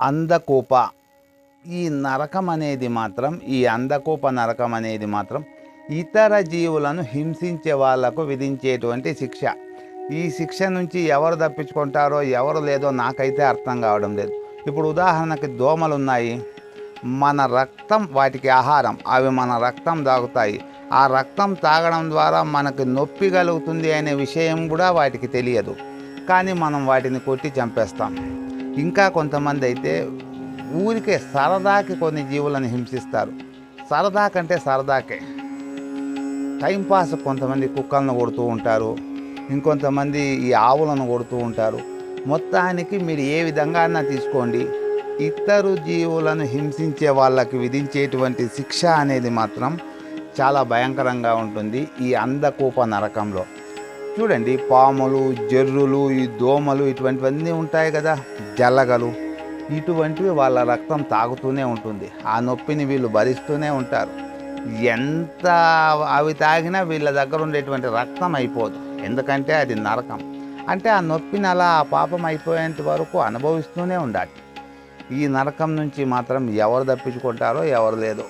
అందకూప. ఈ నరకం అనేది మాత్రం ఈ అందకూప నరకం అనేది మాత్రం ఇతర జీవులను హింసించే వాళ్ళకు విధించేటువంటి శిక్ష. ఈ శిక్ష నుంచి ఎవరు తప్పించుకుంటారో ఎవరు లేదో నాకైతే అర్థం కావడం లేదు. ఇప్పుడు ఉదాహరణకి దోమలు ఉన్నాయి మన రక్తం వాటికి ఆహారం అవి మన రక్తం తాగుతాయి. ఆ రక్తం తాగడం ద్వారా మనకు నొప్పి కలుగుతుంది అనే విషయం కూడా వాటికి తెలియదు. కానీ మనం వాటిని కొట్టి చంపేస్తాం. ఇంకా కొంతమంది అయితే ఊరికే సరదాకి కొన్ని జీవులను హింసిస్తారు. సరదా కంటే సరదాకే టైంపాస్ కొంతమంది కుక్కలను కొడుతూ ఉంటారు. ఇంకొంతమంది ఈ ఆవులను కొడుతూ ఉంటారు. మొత్తానికి మీరు ఏ విధంగా అన్నా తీసుకోండి. ఇతరు జీవులను హింసించే వాళ్ళకి విధించేటువంటి శిక్ష అనేది మాత్రం చాలా భయంకరంగా ఉంటుంది ఈ అందకూప నరకంలో. చూడండి పాములు జర్రులు ఈ దోమలు ఇటువంటివన్నీ ఉంటాయి కదా జల్లగలు. ఇటువంటివి వాళ్ళ రక్తం తాగుతూనే ఉంటుంది. ఆ నొప్పిని వీళ్ళు భరిస్తూనే ఉంటారు. ఎంత అవి తాగినా వీళ్ళ దగ్గర ఉండేటువంటి రక్తం అయిపోదు. ఎందుకంటే అది నరకం. అంటే ఆ నొప్పిని అలా ఆ పాపం అయిపోయేంత వరకు అనుభవిస్తూనే ఉండాలి. ఈ నరకం నుంచి మాత్రం ఎవరు తప్పించుకుంటారో ఎవరు లేదో.